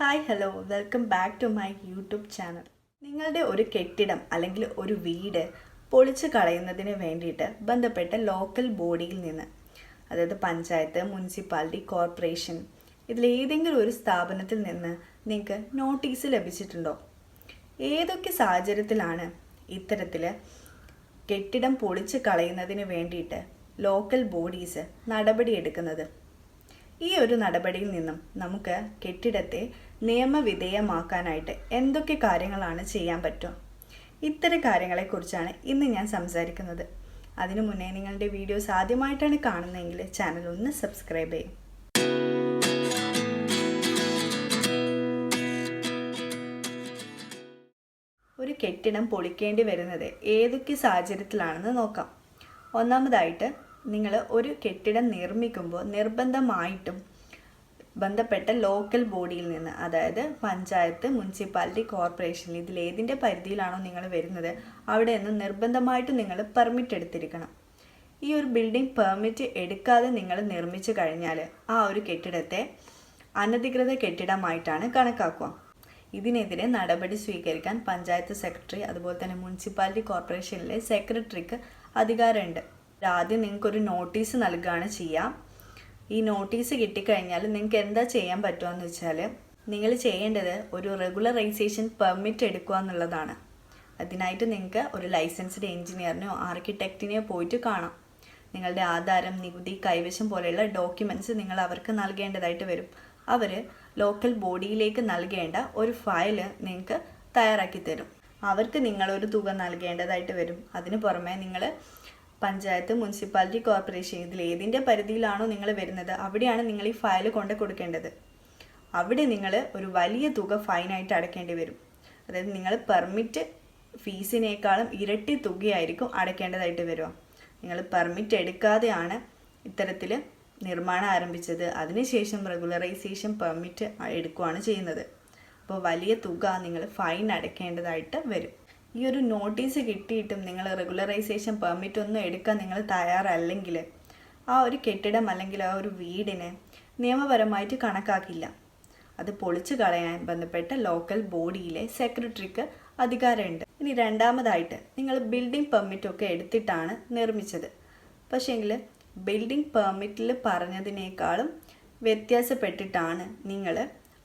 Hi hello welcome back to my YouTube channel നിങ്ങളുടെ ഒരു കെട്ടിടം അല്ലെങ്കിൽ ഒരു വീട് പൊളിച്ചു കളയുന്നതിന് വേണ്ടിയിട്ട് ബന്ധപ്പെട്ട ലോക്കൽ ബോഡിയിൽ നിന്ന് അതായത് പഞ്ചായത്ത് മുനിസിപ്പാലിറ്റി കോർപ്പറേഷൻ ഇതിലേതെങ്കിലും ഒരു സ്ഥാപനത്തിൽ നിന്ന് നിങ്ങൾക്ക് നോട്ടീസ് ലഭിച്ചിട്ടുണ്ടോ? ഏതൊക്കെ സാഹചര്യത്തിലാണ് ഇത്തരത്തിൽ കെട്ടിടം പൊളിച്ച് കളയുന്നതിന് വേണ്ടിയിട്ട് ലോക്കൽ ബോഡീസ് നടപടിയെടുക്കുന്നത് ഈ ഒരു നടപടിയിൽ നിന്നും നമുക്ക് കെട്ടിടത്തെ നിയമവിധേയമാക്കാനായിട്ട് എന്തൊക്കെ കാര്യങ്ങളാണ് ചെയ്യാൻ പറ്റുക? ഇത്തരം കാര്യങ്ങളെക്കുറിച്ചാണ് ഇന്ന് ഞാൻ സംസാരിക്കുന്നത്. അതിനു മുന്നേ നിങ്ങളുടെ വീഡിയോസ് ആദ്യമായിട്ടാണ് കാണുന്നതെങ്കിൽ ചാനൽ ഒന്ന് സബ്സ്ക്രൈബ് ചെയ്യും. ഒരു കെട്ടിടം പൊളിക്കേണ്ടി വരുന്നത് ഏതൊക്കെ സാഹചര്യത്തിലാണെന്ന് നോക്കാം. ഒന്നാമതായിട്ട് നിങ്ങൾ ഒരു കെട്ടിടം നിർമ്മിക്കുമ്പോൾ നിർബന്ധമായിട്ടും ബന്ധപ്പെട്ട ലോക്കൽ ബോഡിയിൽ നിന്ന് അതായത് പഞ്ചായത്ത് മുനിസിപ്പാലിറ്റി കോർപ്പറേഷൻ ഇതിൽ ഏതിന്റെ പരിധിയിലാണോ നിങ്ങൾ വരുന്നത് അവിടെ നിന്ന് നിർബന്ധമായിട്ടും നിങ്ങൾ പെർമിറ്റ് എടുത്തിരിക്കണം. ഈ ഒരു ബിൽഡിംഗ് പെർമിറ്റ് എടുക്കാതെ നിങ്ങൾ നിർമ്മിച്ചു കഴിഞ്ഞാൽ ആ ഒരു കെട്ടിടത്തെ അനധികൃത കെട്ടിടമായിട്ടാണ് കണക്കാക്കുക. ഇതിനെതിരെ നടപടി സ്വീകരിക്കാൻ പഞ്ചായത്ത് സെക്രട്ടറി അതുപോലെ തന്നെ മുനിസിപ്പാലിറ്റി കോർപ്പറേഷനിലെ സെക്രട്ടറിക്ക് അധികാരമുണ്ട്. ആദ്യം നിങ്ങൾക്കൊരു നോട്ടീസ് നൽകുകയാണ് ചെയ്യാം. ഈ നോട്ടീസ് കിട്ടിക്കഴിഞ്ഞാൽ നിങ്ങൾക്ക് എന്താ ചെയ്യാൻ പറ്റുമെന്ന് വെച്ചാൽ നിങ്ങൾ ചെയ്യേണ്ടത് ഒരു റെഗുലറൈസേഷൻ പെർമിറ്റ് എടുക്കുക എന്നുള്ളതാണ് അതിനായിട്ട് നിങ്ങൾക്ക് ഒരു ലൈസൻസ്ഡ് എഞ്ചിനീയറിനെയോ ആർക്കിടെക്റ്റിനെയോ പോയിട്ട് കാണാം. നിങ്ങളുടെ ആധാരം നികുതി കൈവശം പോലെയുള്ള ഡോക്യുമെന്റ്സ് നിങ്ങൾ അവർക്ക് നൽകേണ്ടതായിട്ട് വരും. അവർ ലോക്കൽ ബോഡിയിലേക്ക് നൽകേണ്ട ഒരു ഫയൽ നിങ്ങൾക്ക് തയ്യാറാക്കി തരും. അവർക്ക് നിങ്ങളൊരു തുക നൽകേണ്ടതായിട്ട് വരും. അതിന് പുറമെ നിങ്ങൾ പഞ്ചായത്ത് മുനിസിപ്പാലിറ്റി കോർപ്പറേഷൻ ഇതിൽ ഏതിന്റെ പരിധിയിലാണോ നിങ്ങൾ വരുന്നത് അവിടെയാണ് നിങ്ങൾ ഈ ഫയൽ കൊണ്ട് കൊടുക്കേണ്ടത്. അവിടെ നിങ്ങൾ ഒരു വലിയ തുക ഫൈനായിട്ട് അടയ്ക്കേണ്ടി വരും. അതായത് നിങ്ങൾ പെർമിറ്റ് ഫീസിനേക്കാളും ഇരട്ടി തുകയായിരിക്കും അടയ്ക്കേണ്ടതായിട്ട് വരിക. നിങ്ങൾ പെർമിറ്റ് എടുക്കാതെയാണ് ഇത്തരത്തിൽ നിർമ്മാണം ആരംഭിച്ചത്. അതിനുശേഷം റെഗുലറൈസേഷൻ പെർമിറ്റ് എടുക്കുകയാണ് ചെയ്യുന്നത്. അപ്പോൾ വലിയ തുക നിങ്ങൾ ഫൈൻ അടയ്ക്കേണ്ടതായിട്ട് വരും. ഈ ഒരു നോട്ടീസ് കിട്ടിയിട്ടും നിങ്ങൾ റെഗുലറൈസേഷൻ പെർമിറ്റ് ഒന്നും എടുക്കാൻ നിങ്ങൾ തയ്യാറല്ലെങ്കിൽ ആ ഒരു കെട്ടിടം അല്ലെങ്കിൽ ആ ഒരു വീടിനെ നിയമപരമായിട്ട് കണക്കാക്കില്ല. അത് പൊളിച്ചു കളയാൻ ബന്ധപ്പെട്ട ലോക്കൽ ബോഡിയിലെ സെക്രട്ടറിക്ക് അധികാരമുണ്ട്. ഇനി രണ്ടാമതായിട്ട് നിങ്ങൾ ബിൽഡിംഗ് പെർമിറ്റ് ഒക്കെ എടുത്തിട്ടാണ് നിർമ്മിച്ചത്. പക്ഷേങ്കിൽ ബിൽഡിംഗ് പെർമിറ്റിൽ പറഞ്ഞതിനേക്കാളും വ്യത്യാസപ്പെട്ടിട്ടാണ് നിങ്ങൾ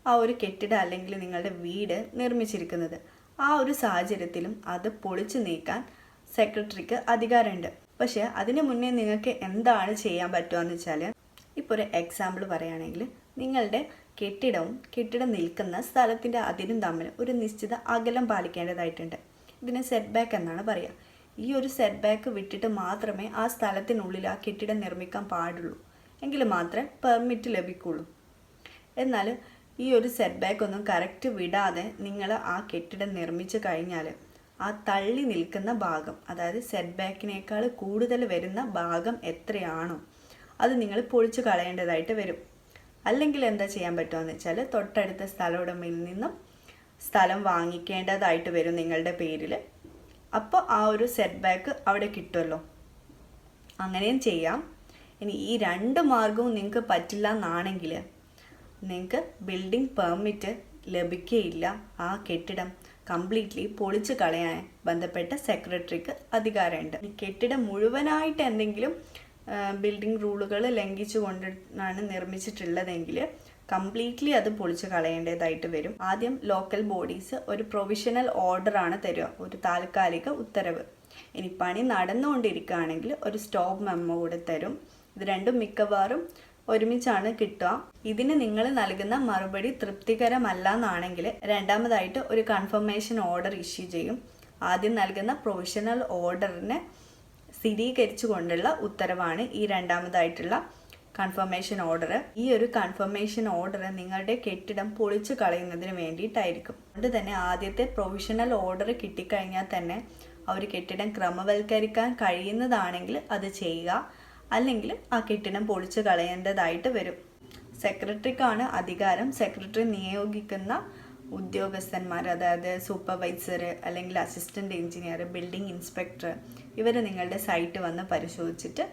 ആ ഒരു കെട്ടിടം അല്ലെങ്കിൽ നിങ്ങളുടെ വീട് നിർമ്മിച്ചിരിക്കുന്നത്. ആ ഒരു സാഹചര്യത്തിലും അത് പൊളിച്ചു നീക്കാൻ സെക്രട്ടറിക്ക് അധികാരമുണ്ട്. പക്ഷേ അതിന് മുന്നേ നിങ്ങൾക്ക് എന്താണ് ചെയ്യാൻ പറ്റുകയെന്ന് വെച്ചാൽ ഇപ്പോൾ ഒരു എക്സാമ്പിൾ പറയുകയാണെങ്കിൽ നിങ്ങളുടെ കെട്ടിടവും കെട്ടിടം നിൽക്കുന്ന സ്ഥലത്തിന്റെ അതിരും തമ്മിൽ ഒരു നിശ്ചിത അകലം പാലിക്കേണ്ടതായിട്ടുണ്ട്. ഇതിനെ സെറ്റ് ബാക്ക് എന്നാണ് പറയുക. ഈ ഒരു സെറ്റ് ബാക്ക് വിട്ടിട്ട് മാത്രമേ ആ സ്ഥലത്തിനുള്ളിൽ ആ കെട്ടിടം നിർമ്മിക്കാൻ പാടുള്ളൂ. എങ്കിൽ മാത്രമേ പെർമിറ്റ് ലഭിക്കുള്ളൂ. എന്നാൽ ഈ ഒരു സെറ്റ് ബാക്ക് ഒന്നും കറക്റ്റ് വിടാതെ നിങ്ങൾ ആ കെട്ടിടം നിർമ്മിച്ചു കഴിഞ്ഞാൽ ആ തള്ളി നിൽക്കുന്ന ഭാഗം അതായത് സെറ്റ് ബാക്കിനേക്കാൾ കൂടുതൽ വരുന്ന ഭാഗം എത്രയാണോ അത് നിങ്ങൾ പൊളിച്ചു കളയേണ്ടതായിട്ട് വരും. അല്ലെങ്കിൽ എന്താ ചെയ്യാൻ പറ്റുമെന്ന് വെച്ചാൽ തൊട്ടടുത്ത സ്ഥല നിന്നും സ്ഥലം വാങ്ങിക്കേണ്ടതായിട്ട് വരും നിങ്ങളുടെ പേരിൽ അപ്പോൾ ആ ഒരു സെറ്റ് ബാക്ക് അവിടെ കിട്ടുമല്ലോ അങ്ങനെയും ചെയ്യാം. ഇനി ഈ രണ്ട് മാർഗവും നിങ്ങൾക്ക് പറ്റില്ല എന്നാണെങ്കിൽ നിങ്ങൾക്ക് ബിൽഡിംഗ് പെർമിറ്റ് ലഭിക്കുകയില്ല ആ കെട്ടിടം കംപ്ലീറ്റ്ലി പൊളിച്ചു കളയാൻ ബന്ധപ്പെട്ട സെക്രട്ടറിക്ക് അധികാരമുണ്ട്. കെട്ടിടം മുഴുവനായിട്ട് എന്തെങ്കിലും ബിൽഡിംഗ് റൂളുകൾ ലംഘിച്ചു കൊണ്ടാണ് നിർമ്മിച്ചിട്ടുള്ളതെങ്കിൽ കംപ്ലീറ്റ്ലി അത് പൊളിച്ചു കളയേണ്ടതായിട്ട് വരും. ആദ്യം ലോക്കൽ ബോഡീസ് ഒരു പ്രൊവിഷണൽ ഓർഡർ ആണ് തരിക. ഒരു താൽക്കാലിക ഉത്തരവ്. ഇനി പണി നടന്നുകൊണ്ടിരിക്കുകയാണെങ്കിൽ ഒരു സ്റ്റോപ്പ് മെമ്മോ കൂടെ തരും. ഇത് രണ്ടും മിക്കവാറും ഒരുമിച്ചാണ് കിട്ടുക. ഇതിന് നിങ്ങൾ നൽകുന്ന മറുപടി തൃപ്തികരമല്ല എന്നാണെങ്കിൽ രണ്ടാമതായിട്ട് ഒരു കൺഫർമേഷൻ ഓർഡർ ഇഷ്യൂ ചെയ്യും. ആദ്യം നൽകുന്ന പ്രൊവിഷണൽ ഓർഡറിനെ സ്ഥിരീകരിച്ചു കൊണ്ടുള്ള ഉത്തരവാണ് ഈ രണ്ടാമതായിട്ടുള്ള കൺഫർമേഷൻ ഓർഡർ ഈ ഒരു കൺഫർമേഷൻ ഓർഡർ നിങ്ങളുടെ കെട്ടിടം പൊളിച്ചു കളയുന്നതിന് വേണ്ടിയിട്ടായിരിക്കും. അതുകൊണ്ട് തന്നെ ആദ്യത്തെ പ്രൊവിഷണൽ ഓർഡർ കിട്ടിക്കഴിഞ്ഞാൽ തന്നെ ആ ഒരു കെട്ടിടം ക്രമവൽക്കരിക്കാൻ കഴിയുന്നതാണെങ്കിൽ അത് ചെയ്യുക. അല്ലെങ്കിൽ ആ കെട്ടിടം പൊളിച്ചു കളയേണ്ടതായിട്ട് വരും. സെക്രട്ടറിക്കാണ് അധികാരം. സെക്രട്ടറി നിയോഗിക്കുന്ന ഉദ്യോഗസ്ഥന്മാർ അതായത് സൂപ്പർവൈസർ അല്ലെങ്കിൽ അസിസ്റ്റന്റ് എഞ്ചിനീയർ ബിൽഡിംഗ് ഇൻസ്പെക്ടർ ഇവർ നിങ്ങളുടെ സൈറ്റ് വന്ന് പരിശോധിച്ചിട്ട്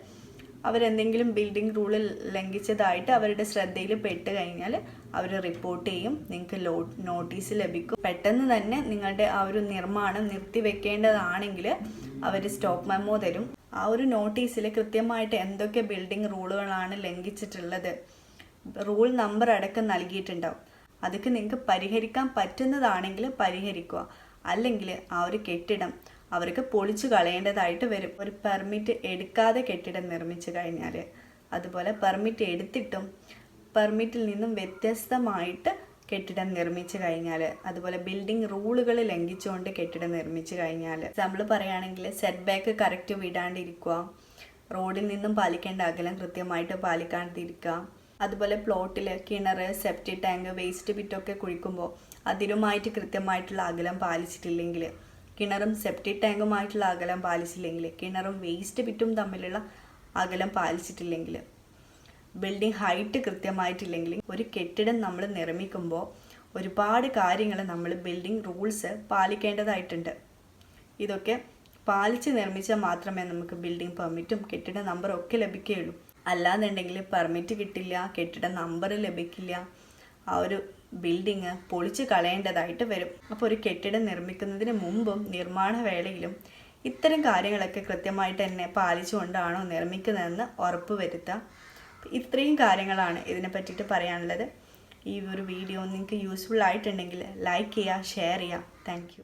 അവരെന്തെങ്കിലും ബിൽഡിംഗ് റൂളിൽ ലംഘിച്ചതായിട്ട് അവരുടെ ശ്രദ്ധയിൽ പെട്ട് കഴിഞ്ഞാൽ അവർ റിപ്പോർട്ട് ചെയ്യും. നിങ്ങൾക്ക് ലോ നോട്ടീസ് ലഭിക്കും. പെട്ടെന്ന് തന്നെ നിങ്ങളുടെ ആ ഒരു നിർമ്മാണം നിർത്തിവെക്കേണ്ടതാണെങ്കിൽ അവർ സ്റ്റോപ്പ് മെമ്മോ തരും. ആ ഒരു നോട്ടീസിൽ കൃത്യമായിട്ട് എന്തൊക്കെ ബിൽഡിംഗ് റൂളുകളാണ് ലംഘിച്ചിട്ടുള്ളത്. റൂൾ നമ്പർ അടക്കം നൽകിയിട്ടുണ്ടാവും. അതൊക്കെ നിങ്ങൾക്ക് പരിഹരിക്കാൻ പറ്റുന്നതാണെങ്കിൽ പരിഹരിക്കുക. അല്ലെങ്കിൽ ആ ഒരു കെട്ടിടം അവർക്ക് പൊളിച്ചു കളയേണ്ടതായിട്ട് വരും. ഒരു പെർമിറ്റ് എടുക്കാതെ കെട്ടിടം നിർമ്മിച്ചു കഴിഞ്ഞാൽ അതുപോലെ പെർമിറ്റ് എടുത്തിട്ടും പെർമിറ്റിൽ നിന്നും വ്യത്യസ്തമായിട്ട് കെട്ടിടം നിർമ്മിച്ചു കഴിഞ്ഞാൽ അതുപോലെ ബിൽഡിംഗ് റൂളുകൾ ലംഘിച്ചുകൊണ്ട് കെട്ടിടം നിർമ്മിച്ചു കഴിഞ്ഞാൽ നമ്മൾ പറയുകയാണെങ്കിൽ സെറ്റ് ബാക്ക് കറക്റ്റ് വിടാണ്ടിരിക്കുക റോഡിൽ നിന്നും പാലിക്കേണ്ട അകലം കൃത്യമായിട്ട് പാലിക്കാണ്ടിരിക്കുക അതുപോലെ പ്ലോട്ടിൽ കിണർ സെപ്റ്റി ടാങ്ക് വേസ്റ്റ് പിറ്റൊക്കെ കുഴിക്കുമ്പോൾ അതിരുമായിട്ട് കൃത്യമായിട്ടുള്ള അകലം പാലിച്ചിട്ടില്ലെങ്കിൽ കിണറും സെപ്റ്റി ടാങ്കുമായിട്ടുള്ള അകലം പാലിച്ചില്ലെങ്കിൽ കിണറും വേസ്റ്റ് പിറ്റും തമ്മിലുള്ള അകലം പാലിച്ചിട്ടില്ലെങ്കിൽ ബിൽഡിംഗ് ഹൈറ്റ് കൃത്യമായിട്ടില്ലെങ്കിലും ഒരു കെട്ടിടം നമ്മൾ നിർമ്മിക്കുമ്പോൾ ഒരുപാട് കാര്യങ്ങൾ നമ്മൾ ബിൽഡിംഗ് റൂൾസ് പാലിക്കേണ്ടതായിട്ടുണ്ട്. ഇതൊക്കെ പാലിച്ച് നിർമ്മിച്ചാൽ മാത്രമേ നമുക്ക് ബിൽഡിംഗ് പെർമിറ്റും കെട്ടിട നമ്പറും ഒക്കെ ലഭിക്കുകയുള്ളൂ. അല്ലാന്നുണ്ടെങ്കിൽ പെർമിറ്റ് കിട്ടില്ല കെട്ടിട നമ്പർ ലഭിക്കില്ല ആ ഒരു ബിൽഡിങ് പൊളിച്ച് കളയേണ്ടതായിട്ട് വരും. അപ്പോൾ ഒരു കെട്ടിടം നിർമ്മിക്കുന്നതിന് മുമ്പും നിർമ്മാണ വേളയിലും ഇത്തരം കാര്യങ്ങളൊക്കെ കൃത്യമായിട്ട് തന്നെ പാലിച്ചുകൊണ്ടാണോ നിർമ്മിക്കുന്നതെന്ന് ഉറപ്പ് വരുത്തുക. ഇത്രയും കാര്യങ്ങളാണ് ഇതിനെ പറ്റിയിട്ട് പറയാനുള്ളത്. ഈ ഒരു വീഡിയോ നിങ്ങൾക്ക് യൂസ്ഫുൾ ആയിട്ടുണ്ടെങ്കിൽ ലൈക്ക് ചെയ്യുക ഷെയർ ചെയ്യുക. താങ്ക്